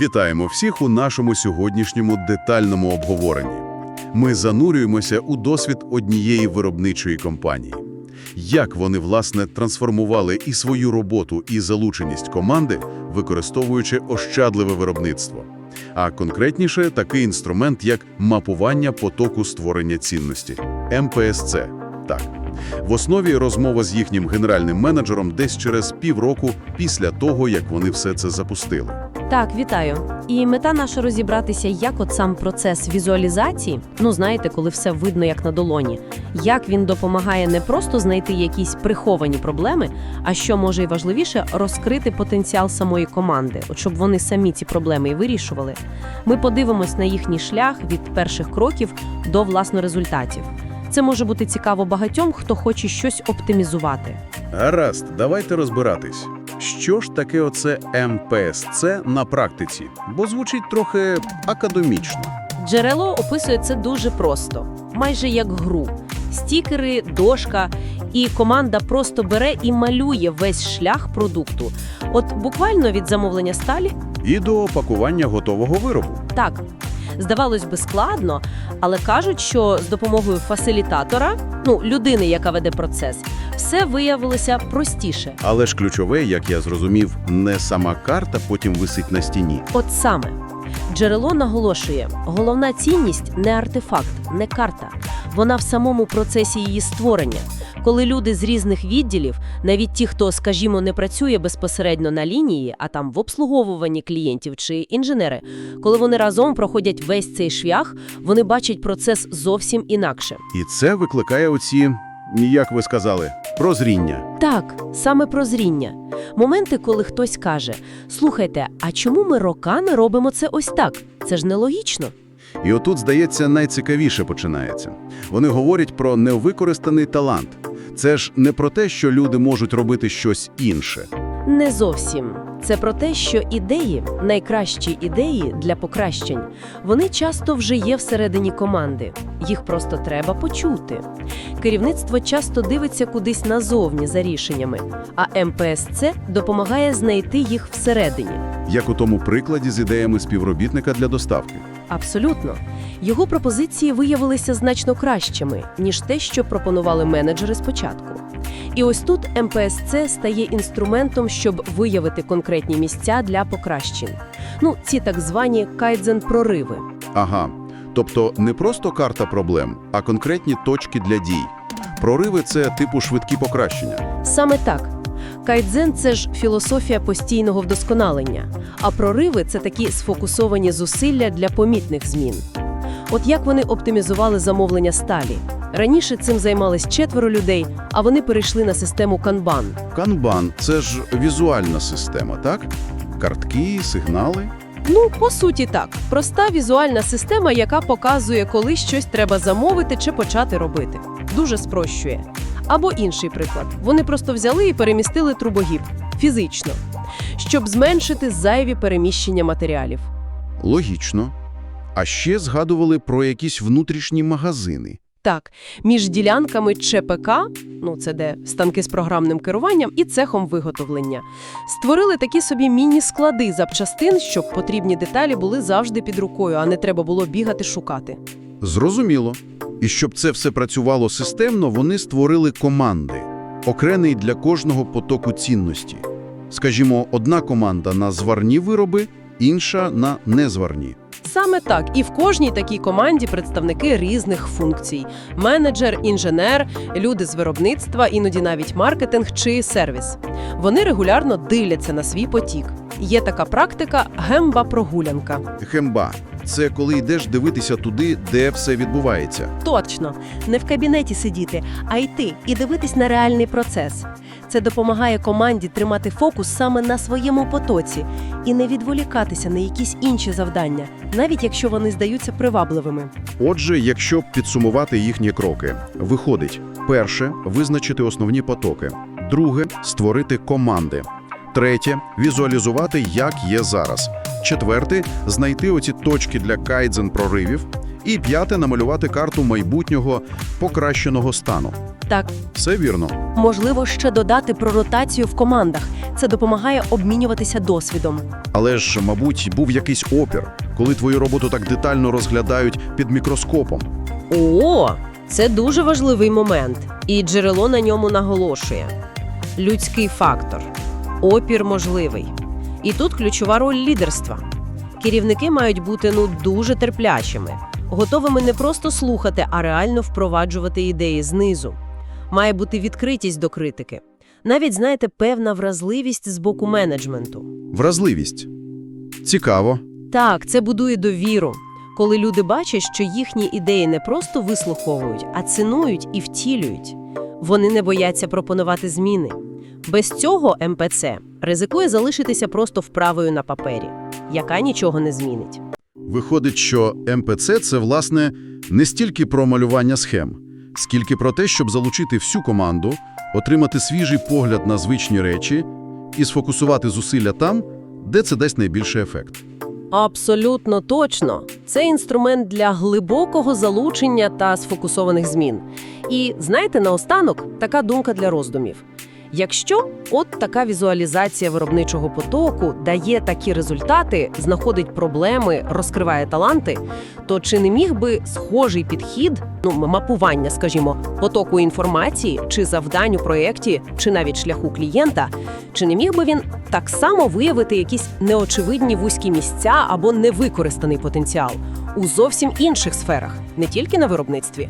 Вітаємо всіх у нашому сьогоднішньому детальному обговоренні. Ми занурюємося у досвід однієї виробничої компанії. Як вони, власне, трансформували і свою роботу, і залученість команди, використовуючи ощадливе виробництво. А конкретніше такий інструмент, як мапування потоку створення цінності – МПСЦ. Так. В основі розмова з їхнім генеральним менеджером десь через півроку після того, як вони все це запустили. Так, вітаю. І мета наша розібратися, як от сам процес візуалізації, ну знаєте, коли все видно як на долоні, як він допомагає не просто знайти якісь приховані проблеми, а що може і важливіше, розкрити потенціал самої команди, от щоб вони самі ці проблеми і вирішували. Ми подивимось на їхній шлях від перших кроків до власно результатів. Це може бути цікаво багатьом, хто хоче щось оптимізувати. Гаразд, давайте розбиратись. Що ж таке оце МПСЦ на практиці? Бо звучить трохи академічно. Джерело описує це дуже просто, майже як гру. Стікери, дошка, і команда просто бере і малює весь шлях продукту. От буквально від замовлення сталі, І до опакування готового виробу. так. Здавалось би, складно, але кажуть, що з допомогою фасилітатора, ну людини, яка веде процес, все виявилося простіше. Але ж ключове, як я зрозумів, не сама карта потім висить на стіні. От саме джерело наголошує: головна цінність не артефакт, не карта. Вона в самому процесі її створення. Коли люди з різних відділів, навіть ті, хто, скажімо, не працює безпосередньо на лінії, а там в обслуговуванні клієнтів чи інженери, коли вони разом проходять весь цей шлях, вони бачать процес зовсім інакше. І це викликає оці, як ви сказали, прозріння. Так, саме прозріння. Моменти, коли хтось каже: слухайте, а чому ми роками робимо це ось так? Це ж нелогічно. І отут, здається, найцікавіше починається. Вони говорять про невикористаний талант. Це ж не про те, що люди можуть робити щось інше. Не зовсім. Це про те, що ідеї, найкращі ідеї для покращень, вони часто вже є всередині команди. Їх просто треба почути. Керівництво часто дивиться кудись назовні за рішеннями, а МПСЦ допомагає знайти їх всередині. Як у тому прикладі з ідеями співробітника для доставки. Абсолютно. Його пропозиції виявилися значно кращими, ніж те, що пропонували менеджери спочатку. І ось тут МПСЦ стає інструментом, щоб виявити конкретні місця для покращень. Ну, ці так звані кайдзен-прориви. Ага. Тобто не просто карта проблем, а конкретні точки для дій. Прориви – це типу швидкі покращення. Саме так. Кайдзен це ж філософія постійного вдосконалення, а прориви це такі сфокусовані зусилля для помітних змін. От як вони оптимізували замовлення сталі. Раніше цим займались четверо людей, а вони перейшли на систему Kanban. Канбан – це ж візуальна система, так? Картки, сигнали. Ну, по суті, так. Проста візуальна система, яка показує, коли щось треба замовити чи почати робити. Дуже спрощує. Або інший приклад. Вони просто взяли і перемістили трубогіб фізично, щоб зменшити зайві переміщення матеріалів. Логічно. А ще згадували про якісь внутрішні магазини. Так, між ділянками ЧПК, ну це де станки з програмним керуванням і цехом виготовлення, створили такі собі міні-склади запчастин, щоб потрібні деталі були завжди під рукою, а не треба було бігати шукати. Зрозуміло. І щоб це все працювало системно, вони створили команди, окремий для кожного потоку цінності. Скажімо, одна команда на зварні вироби, інша на незварні. Саме так, і в кожній такій команді представники різних функцій: менеджер, інженер, люди з виробництва, іноді навіть маркетинг чи сервіс. Вони регулярно дивляться на свій потік. Є така практика гемба-прогулянка. Хемба – це коли йдеш дивитися туди, де все відбувається. Точно, не в кабінеті сидіти, а йти і дивитись на реальний процес. Це допомагає команді тримати фокус саме на своєму потоці і не відволікатися на якісь інші завдання, навіть якщо вони здаються привабливими. Отже, якщо підсумувати їхні кроки, виходить: перше визначити основні потоки, друге створити команди, третє візуалізувати, як є зараз. Четверте знайти оці точки для кайдзен проривів. І п'яте намалювати карту майбутнього покращеного стану. Так, Все вірно. Можливо, ще додати про ротацію в командах. Це допомагає обмінюватися досвідом. Але ж, мабуть, був якийсь опір, коли твою роботу так детально розглядають під мікроскопом. О, це дуже важливий момент, і джерело на ньому наголошує. Людський фактор. Опір можливий. І тут ключова роль лідерства. Керівники мають бути ну дуже терплячими, готовими не просто слухати, а реально впроваджувати ідеї знизу. Має бути відкритість до критики. Навіть, знаєте, певна вразливість з боку менеджменту. Вразливість. Цікаво. Так, це будує довіру, коли люди бачать, що їхні ідеї не просто вислуховують, а цінують і втілюють. Вони не бояться пропонувати зміни. Без цього МПЦ ризикує залишитися просто вправою на папері, яка нічого не змінить. Виходить, що МПЦ – це, власне, не стільки про малювання схем, скільки про те, щоб залучити всю команду, отримати свіжий погляд на звичні речі і сфокусувати зусилля там, де це дасть найбільший ефект. Абсолютно точно. Це інструмент для глибокого залучення та сфокусованих змін. І знаєте, наостанок така думка для роздумів. Якщо от така візуалізація виробничого потоку дає такі результати, знаходить проблеми, розкриває таланти, то чи не міг би схожий підхід, ну мапування, скажімо, потоку інформації чи завдань у проєкті, чи навіть шляху клієнта, чи не міг би він так само виявити якісь неочевидні вузькі місця або невикористаний потенціал у зовсім інших сферах, не тільки на виробництві?